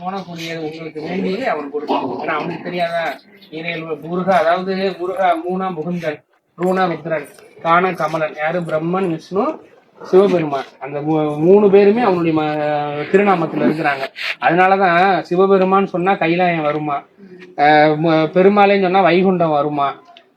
தோணக்கூடியது உங்களுக்கு வேண்டியது அவன் கொடுக்கணும் ஏன்னா அவனுக்கு தெரியாதா இறையல் முருகா அதாவது முருகா மூணா முகுந்தன் ரூணா ருத்ரன் காண கமலன். யாரு? பிரம்மன் விஷ்ணு சிவபெருமான். அந்த மூ- மூணு பேருமே அவனுடைய திருநாமத்துல இருக்கிறாங்க. அதனாலதான் சிவபெருமான் சொன்னா கைலாயம் வருமா? பெருமாளேன்னு சொன்னா வைகுண்டம் வருமா?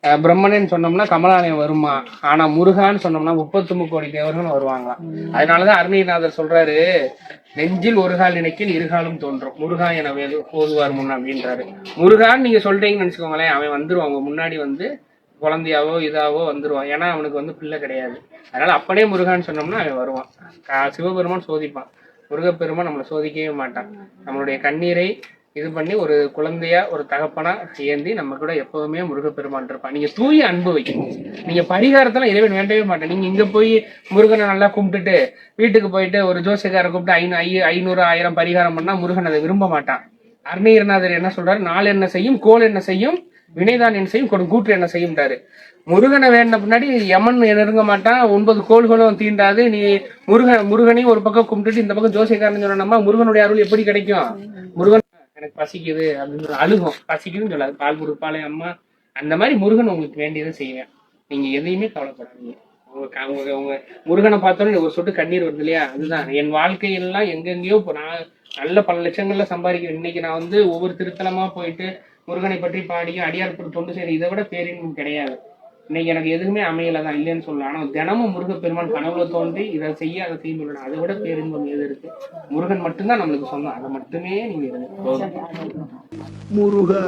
அஹ் பிரம்மனேன்னு சொன்னோம்னா கமலாலயம் வருமா? ஆனா முருகான்னு சொன்னோம்னா முப்பத்தி கோடி தேவர்கள் வருவாங்களாம். அதனாலதான் அருணகிரிநாதர் சொல்றாரு நெஞ்சில் ஒரு கால் நினைக்கில் இருகாலும் தோன்றும். முருகா என வேது போதுவார் முன் அப்படின்றாரு. முருகான்னு நீங்க சொல்றீங்கன்னு நினைச்சுக்கோங்களேன் அவன் வந்துருவான். உங்க முன்னாடி வந்து குழந்தையாவோ இதாவோ வந்துருவான். ஏன்னா அவனுக்கு வந்து பிள்ளை கிடையாது. அதனால அப்படியே முருகான்னு சொன்னோம்னா அவன் வருவான். சிவபெருமான் சோதிப்பான். முருகப்பெருமான் நம்மளை சோதிக்கவே மாட்டான். நம்மளுடைய கண்ணீரை இது பண்ணி ஒரு குழந்தையா ஒரு தகப்பனா ஏந்தி நம்ம கூட எப்பவுமே முருகப்பெருமான் இருப்பான் நீங்க தூய அன்பு வைக்கணும். நீங்க பரிகாரத்தெல்லாம் இறைவன் வேண்டவே மாட்டேன். நீங்க இங்க போய் முருகனை நல்லா கும்பிட்டுட்டு வீட்டுக்கு போயிட்டு ஒரு ஜோசியக்காரை கூப்பிட்டு ஐநூ ஐ- ஐநூறு ஆயிரம் பரிகாரம் பண்ணா முருகன் அதை விரும்ப மாட்டான். அருணீரநாதர் என்ன சொல்றாரு? நாள் என்ன செய்யும் கோல் என்ன செய்யும் வினைதான் என்ன செய்யும் கொடு கூற்று என்ன செய்யும்ன்றாரு. முருகனை வேண்ட பின்னாடி யமன் நெருங்க மாட்டான். ஒன்பது கோள்களும் தீண்டாது. நீ முருகன் முருகனையும் ஒரு பக்கம் கும்பிட்டுட்டு இந்த பக்கம் ஜோசியக்காரன் சொன்னோம்னா முருகனுடைய அருள் எப்படி கிடைக்கும்? முருகன் எனக்கு பசிக்குது அப்படின்னு அழுகும். பசிக்குதுன்னு சொல்லாது பால் கொடுப்பாளே அம்மா. அந்த மாதிரி முருகன் உங்களுக்கு வேண்டியதை செய்வேன். நீங்க எதையுமே கவலைப்படாதீங்க. உங்க அவங்க உங்க உங்க முருகனை பார்த்தோன்னே ஒரு சொட்டு கண்ணீர் வருது இல்லையா? அதுதான். என் வாழ்க்கையெல்லாம் எங்கெங்கேயோ இப்போ நான் நல்ல பல லட்சங்கள்ல சம்பாதிக்கிறேன். இன்னைக்கு நான் வந்து ஒவ்வொரு திருத்தலமா போயிட்டு முருகனை பற்றி பாடியும் அடியார்புரம் தொண்டு சரி இதை விட பேரின்பம் கிடையாது. இன்னைக்கு எனக்கு எதுவுமே அமையல தான் இல்லைன்னு சொல்லலாம் ஆனா தினமும் முருகப்பெருமான் கனவுல தோன்றி இதை செய்ய அதை செய்ய சொல்லணும் அதை விட பேரின்பம் எது இருக்கு? முருகன் மட்டும்தான் நம்மளுக்கு சொந்தம். அதை மட்டுமே நீங்க. முருகா